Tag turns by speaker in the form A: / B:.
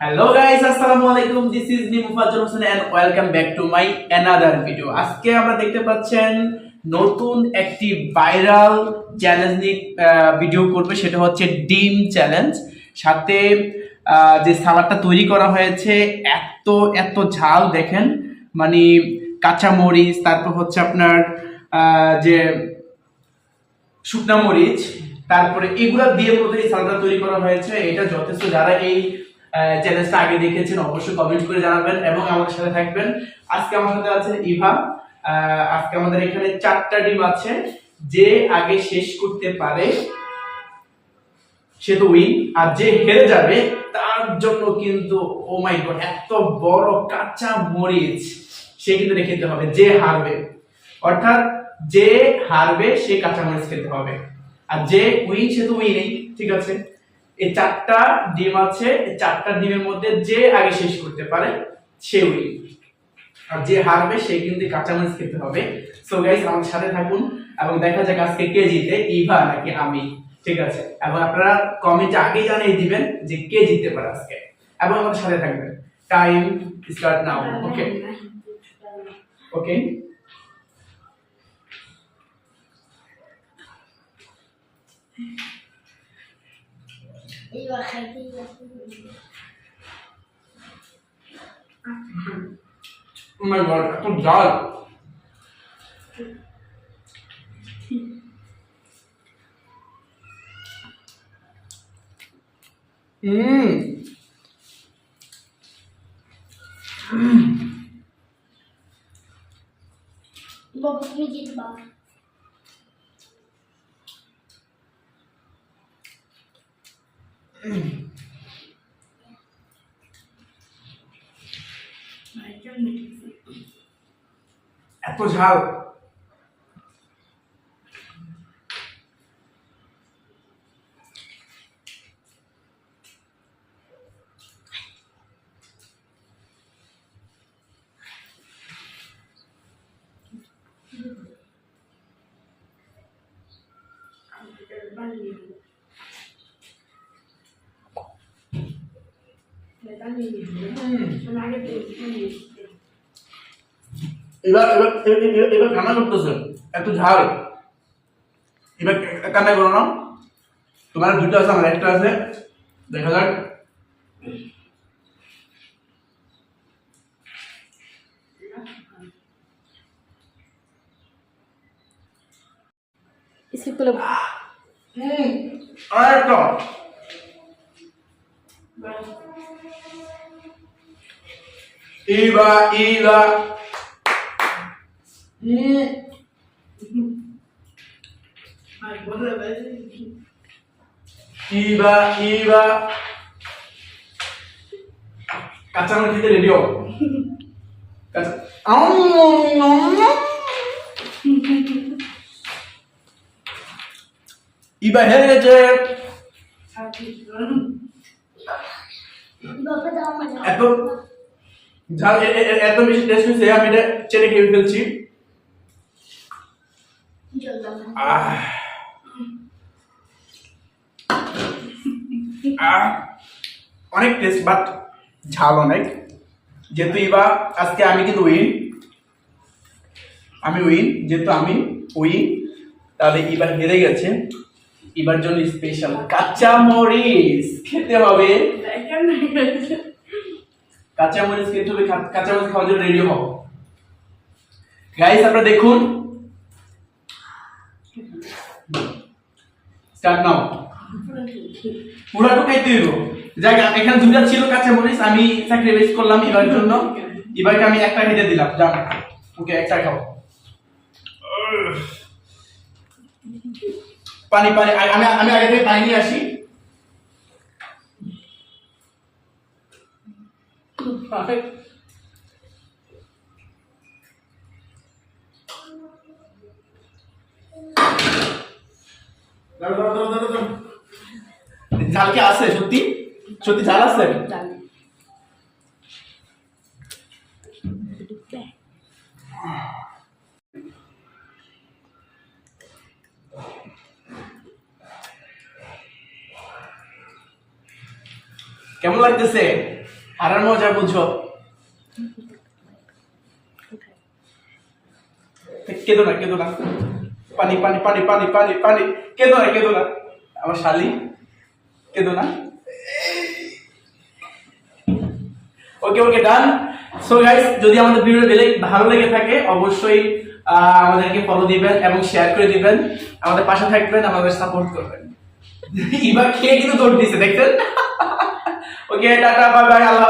A: Hello guys আসসালামু আলাইকুম। This is me Mufazzal Hossain and welcome back to my another video আজকে আমরা দেখতে পাচ্ছেন নতুন একটি ভাইরাল চ্যালেঞ্জ ভিডিও করবে। সেটা হচ্ছে ডিম চ্যালেঞ্জ সাথে যে সালাডটা তৈরি করা হয়েছে, এত এত ঝাল দেখেন। মানে কাঁচা মরিচ, তারপর হচ্ছে আপনার যে শুকনা মরিচ, তারপরে এগুলা দিয়ে মূলত এই সালাদটা তৈরি করা হয়েছে। এটা যথেষ্ট, যারা এই চ্যালেঞ্জটা আগে দেখেছেন অবশ্যই কমেন্ট করে জানাবেন এবং আমাদের সাথে থাকবেন। আজকে আমার সাথে আছেন ইভা। আজকে আমাদের এখানে চারটা ডিম আছে। যে আগে শেষ করতে পারে, সে তো উইন আর যে হেরে যাবে, তার জন্য কিন্তু ও মাই গড এত বড় কাঁচা মরিচ সে কিন্তু রেখে দিতে হবে, যে হারবে। অর্থাৎ যে হারবে, সে কাঁচা মরিচ খেতে হবে। আর যে উইন সে তো উইনই ঠিক আছে? এই চারটা ডিম আছে এই চারটা ডিমের মধ্যে যে আগে শেষ করতে পারে সে উইন। আর যে হারবে সে কিন্তু কাঁচামরিচ খেতে হবে। সো গাইস আমার সাথে থাকুন এবং দেখা যাক আজকে কে জিতে ইভা নাকি আমি। ঠিক আছে? এবং আপনারা কমেন্টে আগেই জানিয়ে দিবেন যে কে জিততে পারে আজকে। এবং আমার সাথে থাকবেন। Time start now okay okay
B: Thank you.
A: ايوه خليه ماي جاد اكل جال
B: بابا تيجي تبقى
A: এত ঝাল এবার এবার এবার- এবার- এবার কান্না করতেছে। এত ঝাল। এবার কান্না করো না। তোমার দুটো আছে আমার একটা আছে। দেখা যাক।
C: স্কিপ করলে
A: হুম আর একটা। Iba, ida. Iba, iba. Kacang kita ready oh. Kacang. Om, om, om. Iba here je.
B: Iba pada mana?
A: Apple. ঝাল এত বেশি টেস্ট হয়েছে, আমি এটা চেনে খেয়ে ফেলছি। অনেক টেস্ট বাট ঝাল অনেক। যেহেতু এবার আজকে আমি কিন্তু উইন। আমি উইন, যেহেতু আমি উইন, তাহলে এবার হেরে গেছে। এবার জন্য স্পেশাল কাঁচা মরিচ খেতে হবে। কাঁচা মরিচ খেতে হবে কা- কাঁচা মরিচ খাওয়ার জন্য রেডি হও গাইস আপনারা দেখুন। স্টার্ট নাও পুরাটুকু খাইতে হইব। যাক এখানে দুটা ছিল কাঁচা মরিচ আমি স্যাক্রিফাইস করলাম এবার জন্য। এবারকে আমি একটা খেতে দিলাম। যাক ওকে একটা খাও। পানি পানি আমি আমি আগে থেকে পানি নিয়ে আসি। দাঁড়াও। ঝাল সত্যি? সত্যি ঝাল কেমন লাগতেছে? হারার মজা বুঝো। কেঁদো না কেঁদো না। পানি পানি পানি পানি পানি পানি। কেঁদো না কেঁদো না। আমার শালি, কেঁদো না। ওকে ওকে ডান সো গাইস যদি আমাদের ভিডিও ভালো লেগে থাকে, অবশ্যই আমাদেরকে ফলো দিবেন এবং শেয়ার করে দিবেন। আমাদের পাশে থাকবেন, আমাদের সাপোর্ট করবেন। এবার খেয়ে কিন্তু দৌড় দিছে, দেখছেন? ওকে টাটা বাই বাই আল্লাহ